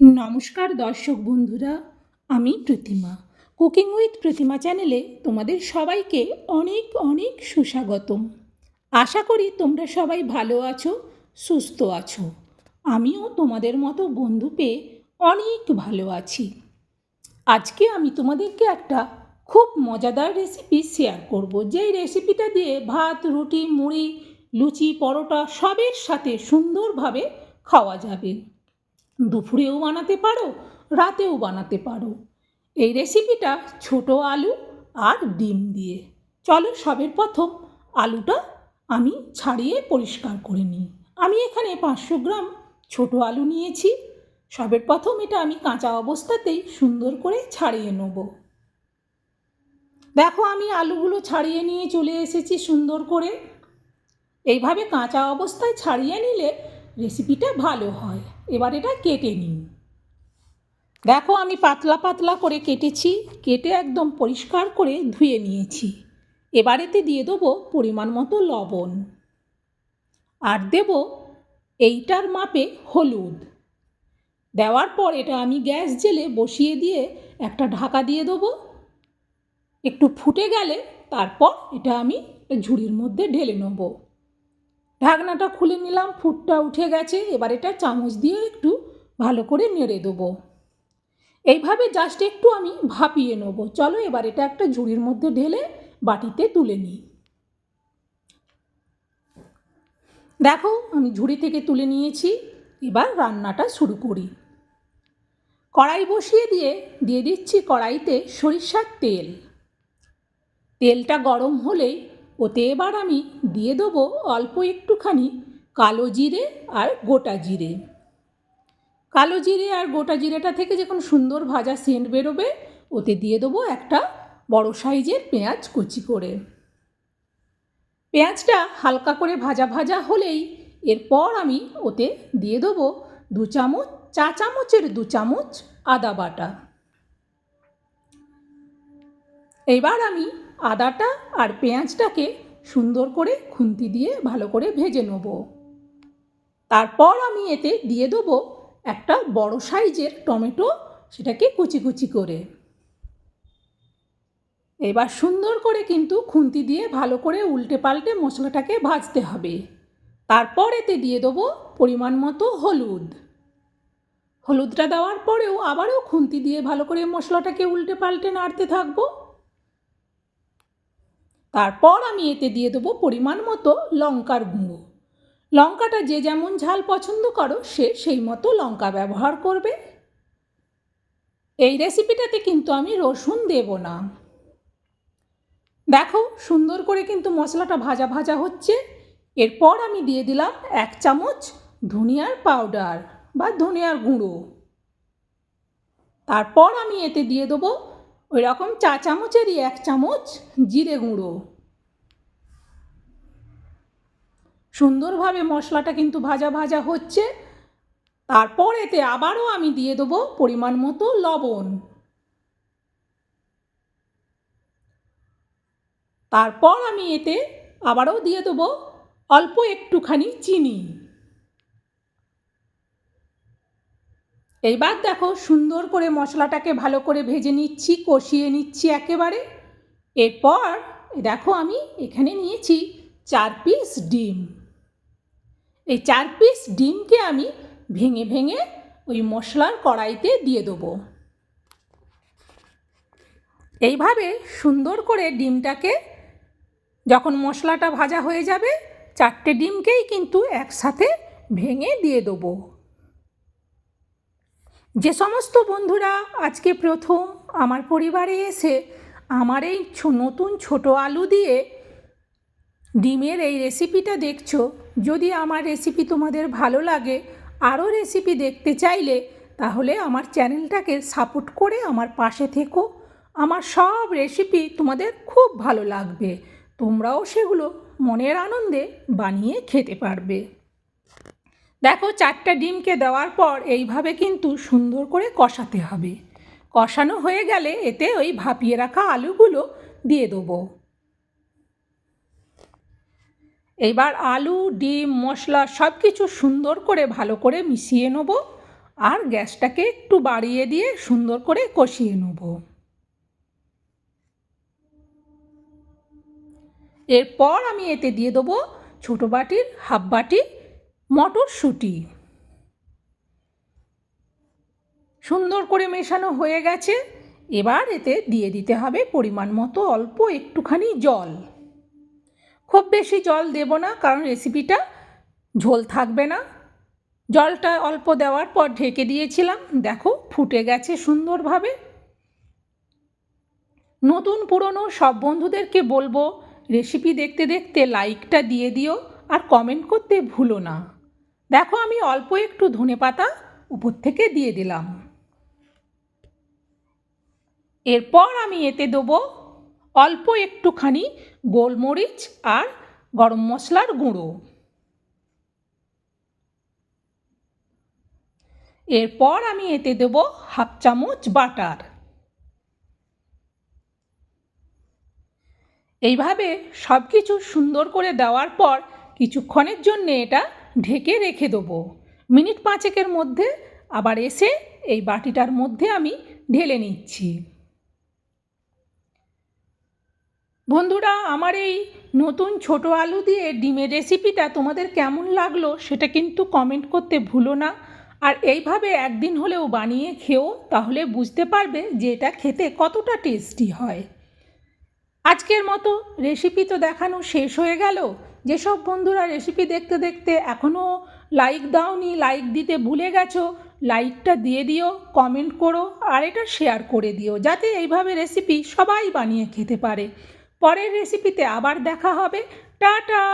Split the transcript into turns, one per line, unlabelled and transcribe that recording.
নমস্কার দর্শক বন্ধুরা, আমি প্রতিমা। কুকিং উইথ প্রতিমা চ্যানেলে তোমাদের সবাইকে অনেক অনেক সুস্বাগতম। আশা করি তোমরা সবাই ভালো আছো, সুস্থ আছো। আমিও তোমাদের মতো বন্ধু পেয়ে অনেক ভালো আছি। আজকে আমি তোমাদেরকে একটা খুব মজাদার রেসিপি শেয়ার করব। যেই রেসিপিটা দিয়ে ভাত, রুটি, মুড়ি, লুচি, পরোটা সবের সাথে সুন্দরভাবে খাওয়া যাবে। দুপুরেও বানাতে পারো, রাতেও বানাতে পারো। এই রেসিপিটা ছোট আলু আর ডিম দিয়ে। চলো সবের প্রথম আলুটা আমি ছাড়িয়ে পরিষ্কার করে নিই। আমি এখানে পাঁচশো গ্রাম ছোট আলু নিয়েছি। সবের প্রথম এটা আমি কাঁচা অবস্থাতেই সুন্দর করে ছাড়িয়ে নেব। দেখো আমি আলুগুলো ছাড়িয়ে নিয়ে চলে এসেছি সুন্দর করে। এইভাবে কাঁচা অবস্থায় ছাড়িয়ে নিলে রেসিপিটা ভালো হয়। এবার এটা কেটে নিন। দেখো আমি পাতলা পাতলা করে কেটেছি, কেটে একদম পরিষ্কার করে ধুয়ে নিয়েছি। এবারেতে দিয়ে দেবো পরিমাণ মতো লবণ। আর দেব এইটার মাপে হলুদ। দেওয়ার পর এটা আমি গ্যাস জেলে বসিয়ে দিয়ে একটা ঢাকা দিয়ে দেবো। একটু ফুটে গেলে তারপর এটা আমি ঝুড়ির মধ্যে ঢেলে নেব। ঢাকনাটা খুলে নিলাম, ফুটটা উঠে গেছে, এবার এটা চামচ দিয়ে একটু ভালো করে নেড়ে দেবো। এইভাবে জাস্ট একটু আমি ভাপিয়ে নেব। চলো এবার এটা একটা ঝুড়ির মধ্যে ঢেলে বাটিতে তুলে নিই। দেখো, আমি ঝুড়ি থেকে তুলে নিয়েছি, এবার রান্নাটা শুরু করি। কড়াই বসিয়ে দিয়ে দিয়ে দিচ্ছি কড়াইতে সরিষার তেল। তেলটা গরম হলেই ওতে এবার আমি দিয়ে দেবো অল্প একটুখানি কালো জিরে আর গোটা জিরে। কালো জিরে আর গোটা জিরেটা থেকে যখন সুন্দর ভাজা সেন্ট বেরোবে, ওতে দিয়ে দেবো একটা বড় সাইজের পেঁয়াজ কুচি করে। পেঁয়াজটা হালকা করে ভাজা ভাজা হলেই এরপর আমি ওতে দিয়ে দেবো দু চামচ, চা চামচের দু চামচ আদা বাটা। এবার আমি আদাটা আর পেঁয়াজটাকে সুন্দর করে খুন্তি দিয়ে ভালো করে ভেজে নেব। তারপর আমি এতে দিয়ে দেবো একটা বড় সাইজের টমেটো, সেটাকে কুচি কুচি করে। এবার সুন্দর করে কিন্তু খুন্তি দিয়ে ভালো করে উল্টে পাল্টে মশলাটাকে ভাজতে হবে। তারপর এতে দিয়ে দেবো পরিমাণ মতো হলুদ। হলুদটা দেওয়ার পরেও আবারও খুন্তি দিয়ে ভালো করে মশলাটাকে উল্টে পাল্টে নাড়তে থাকব। তারপর আমি এতে দিয়ে দেবো পরিমাণ মতো লঙ্কার গুঁড়ো। লঙ্কাটা যে যেমন ঝাল পছন্দ করো, সে সেই মতো লঙ্কা ব্যবহার করবে। এই রেসিপিটাতে কিন্তু আমি রসুন দেব না। দেখো, সুন্দর করে কিন্তু মশলাটা ভাজা ভাজা হচ্ছে। এরপর আমি দিয়ে দিলাম এক চামচ ধনিয়ার পাউডার বা ধনিয়ার গুঁড়ো। তারপর আমি এতে দিয়ে দেবো ওই রকম চা চামচেরই এক চামচ জিরে গুঁড়ো। সুন্দরভাবে মশলাটা কিন্তু ভাজা ভাজা হচ্ছে। তারপর এতে আবারও আমি দিয়ে দেবো পরিমাণ মতো লবণ। তারপর আমি এতে আবারও দিয়ে দেবো অল্প একটুখানি চিনি। এইবার দেখো সুন্দর করে মশলাটাকে ভালো করে ভেজে নিচ্ছি, কষিয়ে নিচ্ছি একেবারে। এরপর দেখো আমি এখানে নিয়েছি চার পিস ডিম। এই চার পিস ডিমকে আমি ভেঙে ভেঙে ওই মশলার কড়াইতে দিয়ে দেবো। এইভাবে সুন্দর করে ডিমটাকে যখন মশলাটা ভাজা হয়ে যাবে, চারটে ডিমকেই কিন্তু একসাথে ভেঙে দিয়ে দেবো। যে সমস্ত বন্ধুরা আজকে প্রথম আমার পরিবারে এসে আমার এই নতুন ছোট আলু দিয়ে ডিমের এই রেসিপিটা দেখছ, যদি আমার রেসিপি তোমাদের ভালো লাগে, আরও রেসিপি দেখতে চাইলে তাহলে আমার চ্যানেলটাকে সাপোর্ট করে আমার পাশে থেকো। আমার সব রেসিপি তোমাদের খুব ভালো লাগবে, তোমরাও সেগুলো মনের আনন্দে বানিয়ে খেতে পারবে। দেখো, চারটা ডিমকে দেওয়ার পর এইভাবে কিন্তু সুন্দর করে কষাতে হবে। কষানো হয়ে গেলে এতে ওই ভাপিয়ে রাখা আলুগুলো দিয়ে দেবো। এইবার আলু, ডিম, মশলা সব কিছু সুন্দর করে ভালো করে মিশিয়ে নেব আর গ্যাসটাকে একটু বাড়িয়ে দিয়ে সুন্দর করে কষিয়ে নেব। এরপর আমি এতে দিয়ে দেবো ছোটো বাটির, হাফ বাটি মটরশুঁটি। সুন্দর করে মেশানো হয়ে গেছে। এবার এতে দিয়ে দিতে হবে পরিমাণ মতো অল্প একটুখানি জল। খুব বেশি জল দেব না, কারণ রেসিপিটা ঝোল থাকবে না। জলটা অল্প দেওয়ার পর ঢেকে দিয়েছিলাম। দেখো, ফুটে গেছে সুন্দরভাবে। নতুন, পুরনো সব বন্ধুদেরকে বলব রেসিপি দেখতে দেখতে লাইকটা দিয়ে দিও, আর কমেন্ট করতে ভুলো না। দেখো আমি অল্প একটু ধনে পাতা উপর থেকে দিয়ে দিলাম। এরপর আমি এতে দেবো অল্প একটুখানি গোলমরিচ আর গরম মশলার গুঁড়ো। এরপর আমি এতে দেব হাফ চামচ বাটার। এইভাবে সব কিছু সুন্দর করে দেওয়ার পর কিছুক্ষণের জন্য এটা ঢেকে রেখে দেবো। মিনিট পাঁচেকের মধ্যে আবার এসে এই বাটিটার মধ্যে আমি ঢেলে নিচ্ছি। বন্ধুরা, আমার এই নতুন ছোট আলু দিয়ে ডিমের রেসিপিটা তোমাদের কেমন লাগল সেটা কিন্তু কমেন্ট করতে ভুলো না। আর এইভাবে একদিন হলেও বানিয়ে খেও, তাহলে বুঝতে পারবে যে এটা খেতে কতটা টেস্টি হয়। আজকের মতো রেসিপি তো দেখানো শেষ হয়ে গেল। যেসব বন্ধুরা রেসিপি দেখতে দেখতে এখনও লাইক দাওনি লাইক দিতে ভুলে গেছো লাইকটা দিয়ে দিও কমেন্ট করো আর এটা শেয়ার করে দিও, যাতে এইভাবে রেসিপি সবাই বানিয়ে খেতে পারে। পরের রেসিপিতে আবার দেখা হবে। টাটা!